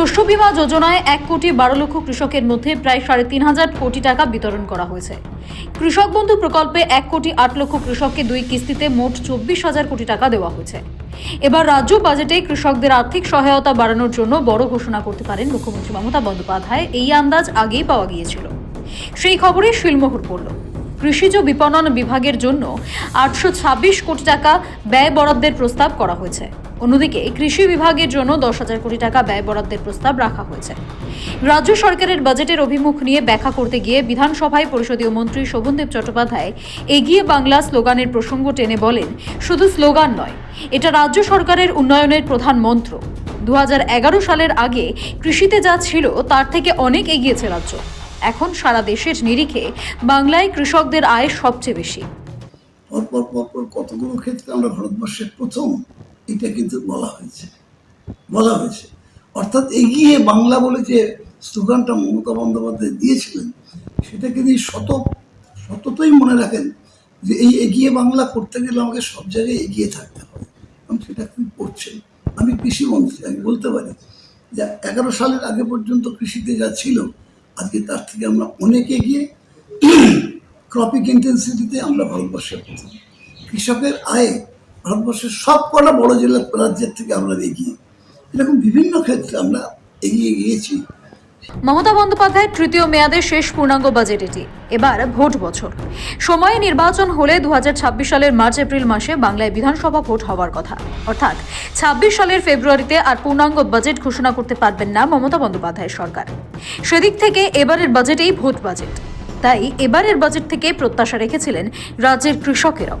শস্য বীমা যোজনায় এক কোটি বারো লক্ষ কৃষকের মধ্যে প্রায় সাড়ে তিন হাজার কোটি টাকা বিতরণ করা হয়েছে। কৃষক বন্ধু প্রকল্পে এক কোটি আট লক্ষ কৃষককে দুই কিস্তিতে মোট চব্বিশ হাজার কোটি টাকা দেওয়া হয়েছে। এবার রাজ্য বাজেটে কৃষকদের আর্থিক সহায়তা বাড়ানোর জন্য বড় ঘোষণা করতে পারেন মুখ্যমন্ত্রী মমতা বন্দ্যোপাধ্যায়। এই আন্দাজ আগেই পাওয়া গিয়েছিল। সেই খবরে শিলমোহর পড়ল। কৃষিজ বিপণন বিভাগের জন্য আটশো ছাব্বিশ কোটি টাকা ব্যয় বরাদ্দের প্রস্তাব করা হয়েছে। অন্যদিকে কৃষি বিভাগের জন্য দশ হাজার কোটি টাকা ব্যয় বরাদ্দের প্রস্তাব রাখা হয়েছে। রাজ্য সরকারের বাজেটের অভিমুখ নিয়ে ব্যাখ্যা করতে গিয়ে বিধানসভায় পরিষদীয় মন্ত্রী শোভনদেব চট্টোপাধ্যায় এগিয়ে বাংলা স্লোগানের প্রসঙ্গ টেনে বলেন, শুধু স্লোগান নয়, এটা রাজ্য সরকারের উন্নয়নের প্রধান মন্ত্র। দু হাজার এগারো সালের আগে কৃষিতে যা ছিল, তার থেকে অনেক এগিয়েছে রাজ্য। এখন সারা দেশের নিরিখে বাংলায় কৃষকদের আয় সবচেয়ে বেশি। পরপর পরপর কতগুলো ক্ষেত্রে আমরা ভারতবর্ষের প্রথম এটা কিন্তু বলা হয়েছে। বলা হয়েছে। অর্থাৎ এগিয়ে বাংলা বলে যে স্লোগানটা মমতা বন্দ্যোপাধ্যায় দিয়েছিলেন সেটা কিন্তু শত, শততই মনে রাখেন যে এই এগিয়ে বাংলা করতে গেলে আমাকে সব জায়গায় এগিয়ে থাকতে হবে। এবং সেটা তিনি করছেন। আমি কৃষিমন্ত্রী আমি বলতে পারি যে এগারো সালের আগে পর্যন্ত কৃষিতে যা ছিল, আজকে তার থেকে আমরা অনেক এগিয়ে। ক্রপিক ইন্টেন্সিটিতে আমরা ভারতবর্ষে কৃষকের আয়ে ভারতবর্ষের সব কটা বড় জেলা রাজ্যের থেকে আমরা এগিয়ে এরকম বিভিন্ন ক্ষেত্রে আমরা এগিয়ে গিয়েছি। মমতা বন্দ্যোপাধ্যায়ের তৃতীয় মেয়াদের শেষ পূর্ণাঙ্গ বাজেট এটি। এবার ভোট বছর। সময়ে নির্বাচন হলে দুহাজার ছাব্বিশ সালের মার্চ, এপ্রিল মাসে বাংলায় বিধানসভা ভোট হওয়ার কথা। অর্থাৎ ছাব্বিশ সালের ফেব্রুয়ারিতে আর পূর্ণাঙ্গ বাজেট ঘোষণা করতে পারবেন না মমতা বন্দ্যোপাধ্যায়ের সরকার। সেদিক থেকে এবারের বাজেটেই ভোট বাজেট তাই এবারের বাজেট থেকে প্রত্যাশা রেখেছিলেন রাজ্যের কৃষকেরাও।